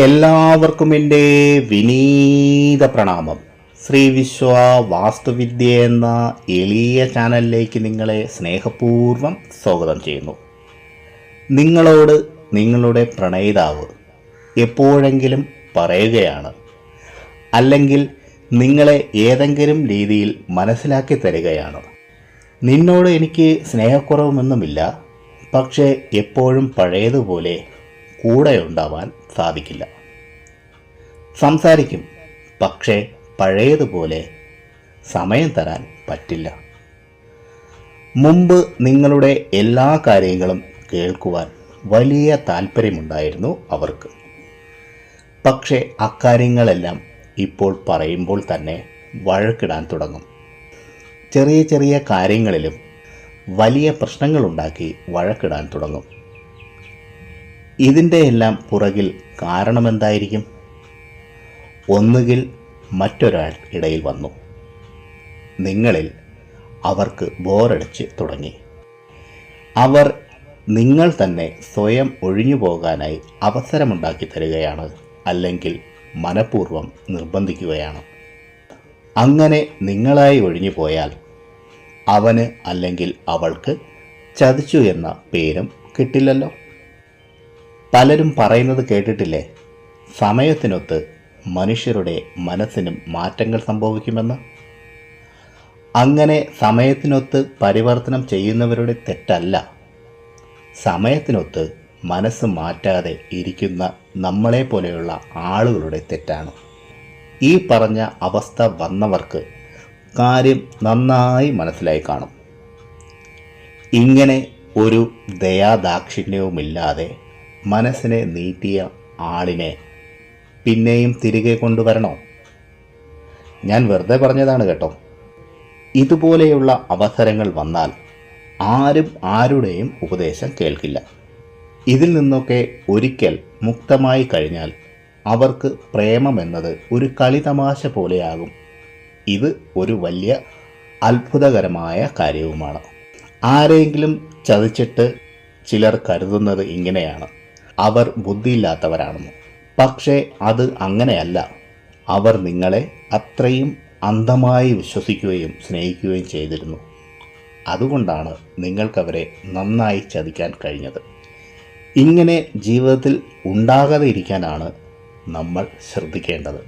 എല്ലാവർക്കും എന്റെ വിനീത പ്രണാമം. ശ്രീ വിശ്വ വാസ്തുവിദ്യ എന്ന എളിയ ചാനലിലേക്ക് നിങ്ങളെ സ്നേഹപൂർവം സ്വാഗതം ചെയ്യുന്നു. നിങ്ങളോട് നിങ്ങളുടെ പ്രണയിതാവ് എപ്പോഴെങ്കിലും പറയുകയാണ്. അല്ലെങ്കിൽ നിങ്ങളെ ഏതെങ്കിലും രീതിയിൽ മനസ്സിലാക്കി തരികയാണ്. നിന്നോട് എനിക്ക് സ്നേഹക്കുറവൊന്നുമില്ല. പക്ഷേ എപ്പോഴും പഴയതുപോലെ കൂടെ ഉണ്ടാവാൻ സാധിക്കില്ല. സംസാരിക്കും പക്ഷേ പഴയതുപോലെ സമയം തരാൻ പറ്റില്ല. മുമ്പ് നിങ്ങളുടെ എല്ലാ കാര്യങ്ങളും കേൾക്കുവാൻ വലിയ താല്പര്യമുണ്ടായിരുന്നു അവർക്ക്. പക്ഷേ അക്കാര്യങ്ങളെല്ലാം ഇപ്പോൾ പറയുമ്പോൾ തന്നെ വഴക്കിടാൻ തുടങ്ങും. ചെറിയ ചെറിയ കാര്യങ്ങളിലും വലിയ പ്രശ്നങ്ങളുണ്ടാക്കി വഴക്കിടാൻ തുടങ്ങും. ഇതിന്റെ എല്ലാം പുറകിൽ കാരണമെന്തായിരിക്കും? ഒന്നുകിൽ മറ്റൊരാൾ ഇടയിൽ വന്നു. നിങ്ങളിൽ അവർക്ക് ബോറടിച്ച് തുടങ്ങി. അവർ നിങ്ങൾ തന്നെ സ്വയം ഒഴിഞ്ഞു പോകാനായി അവസരമുണ്ടാക്കി തരികയാണ് അല്ലെങ്കിൽ മനഃപൂർവം നിർബന്ധിക്കുകയാണ്. അങ്ങനെ നിങ്ങളായി ഒഴിഞ്ഞു പോയാൽ അവന് അല്ലെങ്കിൽ അവൾക്ക് ചതിച്ചു എന്ന പേരും കിട്ടില്ലല്ലോ. പലരും പറയുന്നത് കേട്ടിട്ടില്ലേ? സമയത്തിനൊത്ത് മനുഷ്യരുടെ മനസ്സിനും മാറ്റങ്ങൾ സംഭവിക്കുമെന്ന്? അങ്ങനെ സമയത്തിനൊത്ത് പരിവർത്തനം ചെയ്യുന്നവരുടെ തെറ്റല്ല. സമയത്തിനൊത്ത് മനസ്സ് മാറ്റാതെ ഇരിക്കുന്ന നമ്മളെ പോലെയുള്ള ആളുകളുടെ തെറ്റാണ്. ഈ പറഞ്ഞ അവസ്ഥ വന്നവർക്ക് കാര്യം നന്നായി മനസ്സിലായി കാണും. ഇങ്ങനെ ഒരു ദയാദാക്ഷിണ്യവുമില്ലാതെ മനസ്സിനെ നീട്ടിയ ആളിനെ പിന്നെയും തിരികെ കൊണ്ടുവരണോ? ഞാൻ വെറുതെ പറഞ്ഞതാണ് കേട്ടോ. ഇതുപോലെയുള്ള അവസരങ്ങൾ വന്നാൽ ആരും ആരുടെയും ഉപദേശം കേൾക്കില്ല. ഇതിൽ നിന്നൊക്കെ ഒരിക്കൽ മുക്തമായി കഴിഞ്ഞാൽ അവർക്ക് പ്രേമം പ്രേമമെന്നത് ഒരു കളിതമാശ പോലെയാകും. ഇത് ഒരു വലിയ അത്ഭുതകരമായ കാര്യവുമാണ്. ആരെങ്കിലും ചതിച്ചിട്ട് ചിലർ കരുതുന്നത് ഇങ്ങനെയാണ്. അവർ ബുദ്ധിയില്ലാത്തവരാണെന്ന്. പക്ഷേ അത് അങ്ങനെയല്ല. അവർ നിങ്ങളെ അത്രയും അന്ധമായി വിശ്വസിക്കുകയും സ്നേഹിക്കുകയും ചെയ്തിരുന്നു. അതുകൊണ്ടാണ് നിങ്ങൾക്കവരെ നന്നായി ചതിക്കാൻ കഴിഞ്ഞത്. ഇങ്ങനെ ജീവിതത്തിൽ ഉണ്ടാകാതെ ഇരിക്കാനാണ് നമ്മൾ ശ്രദ്ധിക്കേണ്ടത്.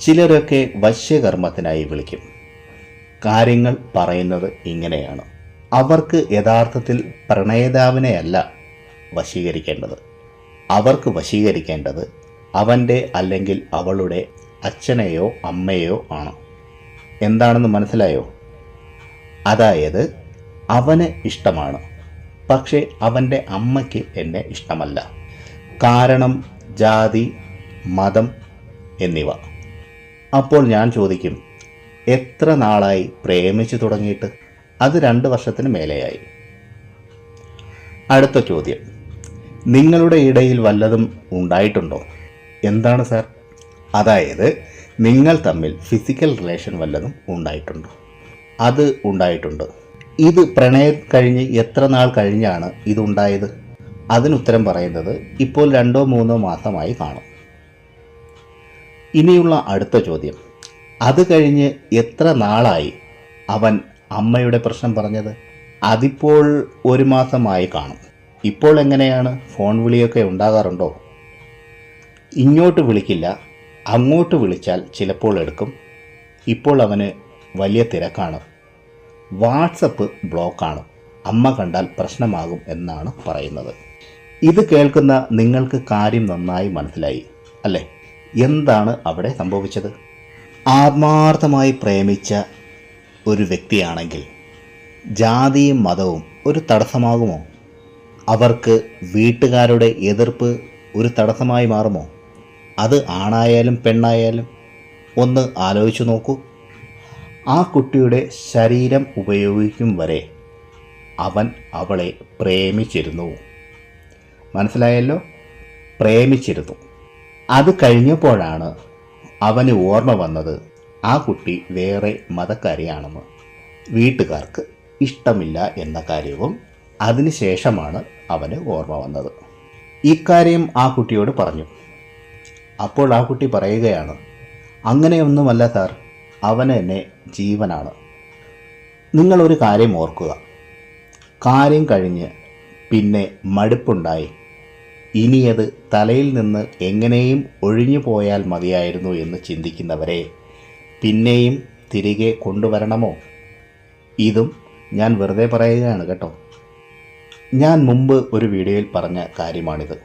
ചിലരൊക്കെ വശ്യകർമ്മത്തിനായി വിളിക്കും. കാര്യങ്ങൾ പറയുന്നത് ഇങ്ങനെയാണ്. അവർക്ക് യഥാർത്ഥത്തിൽ പ്രണയതാവിനെയല്ല വശീകരിക്കേണ്ടത്. അവർക്ക് വശീകരിക്കേണ്ടത് അവന്റെ അല്ലെങ്കിൽ അവളുടെ അച്ഛനെയോ അമ്മയോ ആണ്. എന്താണെന്ന് മനസ്സിലായോ? അതായത് അവന് ഇഷ്ടമാണ്. പക്ഷേ അവന്റെ അമ്മയ്ക്ക് എന്നെ ഇഷ്ടമല്ല. കാരണം ജാതി മതം എന്നിവ. അപ്പോൾ ഞാൻ ചോദിക്കും എത്ര നാളായി പ്രേമിച്ചു തുടങ്ങിയിട്ട്? അത് രണ്ട് വർഷത്തിന് മേലെയായി. അടുത്ത ചോദ്യം. നിങ്ങളുടെ ഇടയിൽ വല്ലതും ഉണ്ടായിട്ടുണ്ടോ? എന്താണ് സാർ? അതായത് നിങ്ങൾ തമ്മിൽ ഫിസിക്കൽ റിലേഷൻ വല്ലതും ഉണ്ടായിട്ടുണ്ടോ? അത് ഉണ്ടായിട്ടുണ്ട്. ഇത് പ്രണയം കഴിഞ്ഞ് എത്ര നാൾ കഴിഞ്ഞാണ് ഇതുണ്ടായത്? അതിനുത്തരം പറയുന്നത് ഇപ്പോൾ രണ്ടോ മൂന്നോ മാസമായി കാണും. ഇനിയുള്ള അടുത്ത ചോദ്യം. അത് കഴിഞ്ഞ് എത്ര നാളായി അവൻ അമ്മയുടെ പ്രശ്നം പറഞ്ഞത്? അതിപ്പോൾ ഒരു മാസമായി കാണും. ഇപ്പോൾ എങ്ങനെയാണ് ഫോൺ വിളിയൊക്കെ ഉണ്ടാകാറുണ്ടോ? ഇങ്ങോട്ട് വിളിക്കില്ല അങ്ങോട്ട് വിളിച്ചാൽ ചിലപ്പോൾ എടുക്കും. ഇപ്പോൾ അവന് വലിയ തിരക്കാണ്. വാട്സപ്പ് ബ്ലോക്കാണ്. അമ്മ കണ്ടാൽ പ്രശ്നമാകും എന്നാണ് പറയുന്നത്. ഇത് കേൾക്കുന്ന നിങ്ങൾക്ക് കാര്യം നന്നായി മനസ്സിലായി അല്ലേ? എന്താണ് അവിടെ സംഭവിച്ചത്? ആത്മാർത്ഥമായി പ്രേമിച്ച ഒരു വ്യക്തിയാണെങ്കിൽ ജാതിയും മതവും ഒരു തടസ്സമാകുമോ? അവർക്ക് വീട്ടുകാരുടെ എതിർപ്പ് ഒരു തടസ്സമായി മാറുമോ? അത് ആണായാലും പെണ്ണായാലും ഒന്ന് ആലോചിച്ചു നോക്കൂ. ആ കുട്ടിയുടെ ശരീരം ഉപയോഗിക്കും വരെ അവൻ അവളെ പ്രേമിച്ചിരുന്നു. മനസ്സിലായല്ലോ? പ്രേമിച്ചിരുന്നു. അത് കഴിഞ്ഞപ്പോഴാണ് അവന് ഓർമ്മ വന്നത് ആ കുട്ടി വേറെ മതക്കാരിയാണെന്ന്. വീട്ടുകാർക്ക് ഇഷ്ടമില്ല എന്ന കാര്യവും അതിനുശേഷമാണ് അവന് ഓർമ്മ വന്നത്. ഇക്കാര്യം ആ കുട്ടിയോട് പറഞ്ഞു. അപ്പോൾ ആ കുട്ടി പറയുകയാണ് അങ്ങനെയൊന്നുമല്ല സാർ അവന് എന്നെ ജീവനാണ്. നിങ്ങളൊരു കാര്യം ഓർക്കുക. കാര്യം കഴിഞ്ഞ് പിന്നെ മടുപ്പുണ്ടായി. ഇനിയത് തലയിൽ നിന്ന് എങ്ങനെയും ഒഴിഞ്ഞു പോയാൽ മതിയായിരുന്നു എന്ന് ചിന്തിക്കുന്നവരെ പിന്നെയും തിരികെ കൊണ്ടുവരണമോ? ഇതും ഞാൻ വെറുതെ പറയുകയാണ് കേട്ടോ. ഞാൻ മുമ്പ് ഒരു വീഡിയോയിൽ പറഞ്ഞ കാര്യമാണിത്.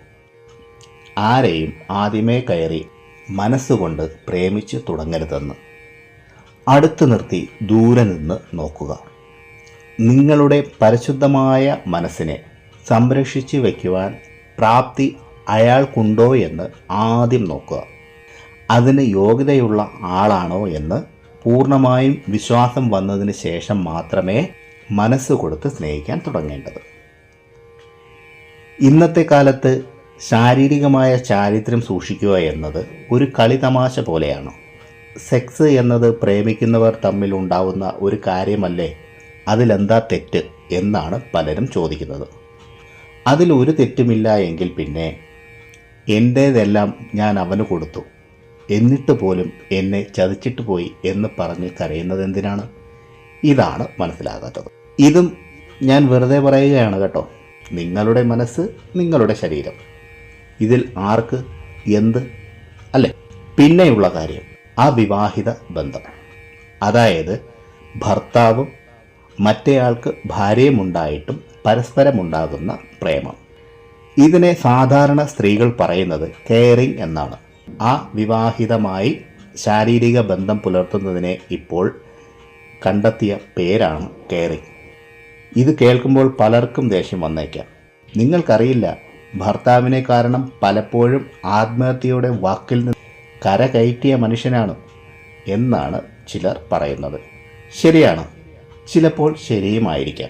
ആരെയും ആദ്യമേ കയറി മനസ്സുകൊണ്ട് പ്രേമിച്ച് തുടങ്ങരുതെന്ന്. അടുത്ത് നിർത്തി ദൂരെ നിന്ന് നോക്കുക. നിങ്ങളുടെ പരിശുദ്ധമായ മനസ്സിനെ സംരക്ഷിച്ച് വയ്ക്കുവാൻ പ്രാപ്തി അയാൾക്കുണ്ടോ എന്ന് ആദ്യം നോക്കുക. അതിന് യോഗ്യതയുള്ള ആളാണോ എന്ന് പൂർണമായും വിശ്വാസം വന്നതിന് ശേഷം മാത്രമേ മനസ്സ് കൊടുത്ത് സ്നേഹിക്കാൻ തുടങ്ങേണ്ടത്. ഇന്നത്തെ കാലത്ത് ശാരീരികമായ ചാരിത്രം സൂക്ഷിക്കുക എന്നത് ഒരു കളിതമാശ പോലെയാണ്. സെക്സ് എന്നത് പ്രേമിക്കുന്നവർ തമ്മിൽ ഉണ്ടാവുന്ന ഒരു കാര്യമല്ലേ? അതിലെന്താ തെറ്റ് എന്നാണ് പലരും ചോദിക്കുന്നത്. അതിലൊരു തെറ്റുമില്ല എങ്കിൽ പിന്നെ എന്റേതെല്ലാം ഞാൻ അവന് കൊടുത്തു? എന്നിട്ട് പോലും എന്നെ ചതിച്ചിട്ട് പോയി എന്ന് പറഞ്ഞ് കരയുന്നത് എന്തിനാണ്? ഇതാണ് മനസ്സിലാകാത്തത്. ഇതും ഞാൻ വെറുതെ പറയുകയാണ് കേട്ടോ. നിങ്ങളുടെ മനസ്സ് നിങ്ങളുടെ ശരീരം. ഇതിൽ ആർക്ക് എന്ത് അല്ലേ? പിന്നെയുള്ള കാര്യം അവിവാഹിത ബന്ധം. അതായത് ഭർത്താവും മറ്റേയാൾക്ക് ഭാര്യയുമുണ്ടായിട്ടും പരസ്പരമുണ്ടാകുന്ന പ്രേമം. ഇതിനെ സാധാരണ സ്ത്രീകൾ പറയുന്നത് കെയറിംഗ് എന്നാണ്. ആ വിവാഹിതമായി ശാരീരിക ബന്ധം പുലർത്തുന്നതിനെ ഇപ്പോൾ കണ്ടെത്തിയ പേരാണ് കെയറിങ് ഇത് കേൾക്കുമ്പോൾ പലർക്കും ദേഷ്യം വന്നേക്കാം. നിങ്ങൾക്കറിയില്ല ഭർത്താവിനെ കാരണം പലപ്പോഴും ആത്മഹത്യയുടെ വാക്കിൽ നിന്ന് കരകയറ്റിയ മനുഷ്യനാണ് എന്നാണ് ചിലർ പറയുന്നത്. ശരിയാണ് ചിലപ്പോൾ ശരിയുമായിരിക്കാം.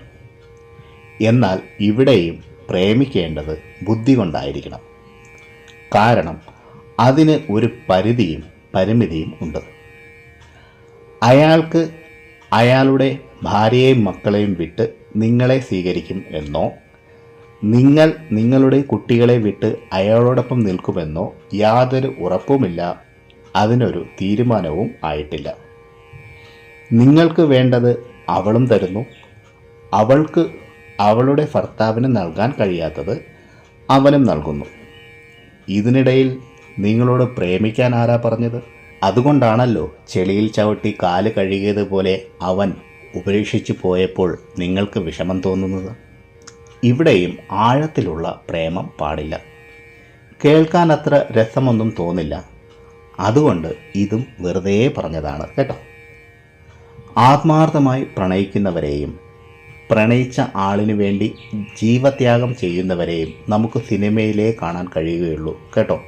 എന്നാൽ ഇവിടെയും പ്രേമിക്കേണ്ടത് ബുദ്ധി കൊണ്ടായിരിക്കണം. കാരണം അതിന് ഒരു പരിധിയും പരിമിതിയും ഉണ്ട്. അയാൾക്ക് അയാളുടെ ഭാര്യയെയും മക്കളെയും വിട്ട് നിങ്ങളെ സ്വീകരിക്കും എന്നോ നിങ്ങൾ നിങ്ങളുടെ കുട്ടികളെ വിട്ട് അയാളോടൊപ്പം നിൽക്കുമെന്നോ യാതൊരു ഉറപ്പുമില്ല. അതിനൊരു തീരുമാനവും ആയിട്ടില്ല. നിങ്ങൾക്ക് വേണ്ടത് അവളും തരുന്നു. അവൾക്ക് അവളുടെ ഭർത്താവിന് നൽകാൻ കഴിയാത്തത് അവനും നൽകുന്നു. ഇതിനിടയിൽ നിങ്ങളോട് പ്രേമിക്കാൻ ആരാ പറഞ്ഞത്? അതുകൊണ്ടാണല്ലോ ചെളിയിൽ ചവിട്ടി കാൽ കഴുകിയതുപോലെ അവൻ ഉപേക്ഷിച്ചു പോയപ്പോൾ നിങ്ങൾക്ക് വിഷമം തോന്നുന്നത്? ഇവിടെയും ആഴത്തിലുള്ള പ്രേമം പാടില്ല. കേൾക്കാൻ അത്ര രസമൊന്നും തോന്നില്ല. അതുകൊണ്ട് ഇതും വെറുതെ പറഞ്ഞതാണ് കേട്ടോ. ആത്മാർത്ഥമായി പ്രണയിക്കുന്നവരെയും പ്രണയിച്ച ആളിനു വേണ്ടി ജീവത്യാഗം ചെയ്യുന്നവരെയും നമുക്ക് സിനിമയിലേ കാണാൻ കഴിയുകയുള്ളൂ കേട്ടോ.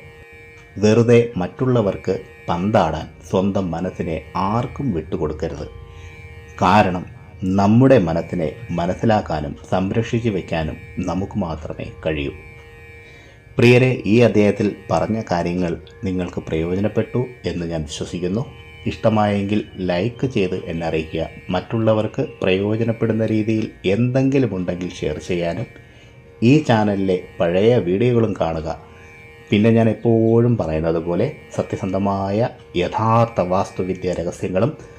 വെറുതെ മറ്റുള്ളവർക്ക് പന്താടാൻ സ്വന്തം മനസ്സിനെ ആർക്കും വിട്ടുകൊടുക്കരുത്. കാരണം നമ്മുടെ മനസ്സിനെ മനസ്സിലാക്കാനും സംരക്ഷിച്ചു വയ്ക്കാനും നമുക്ക് മാത്രമേ കഴിയൂ. പ്രിയരെ ഈ അദ്ദേഹത്തിൽ പറഞ്ഞ കാര്യങ്ങൾ നിങ്ങൾക്ക് പ്രയോജനപ്പെട്ടു എന്ന് ഞാൻ വിശ്വസിക്കുന്നു. ഇഷ്ടമായെങ്കിൽ ലൈക്ക് ചെയ്ത് എന്നെ അറിയിക്കുക. മറ്റുള്ളവർക്ക് പ്രയോജനപ്പെടുന്ന രീതിയിൽ എന്തെങ്കിലും ഉണ്ടെങ്കിൽ ഷെയർ ചെയ്യാനും ഈ ചാനലിലെ പഴയ വീഡിയോകളും കാണുക. പിന്നെ ഞാൻ എപ്പോഴും പറയുന്നത് പോലെ സത്യസന്ധമായ യഥാർത്ഥ വാസ്തുവിദ്യ രഹസ്യങ്ങളും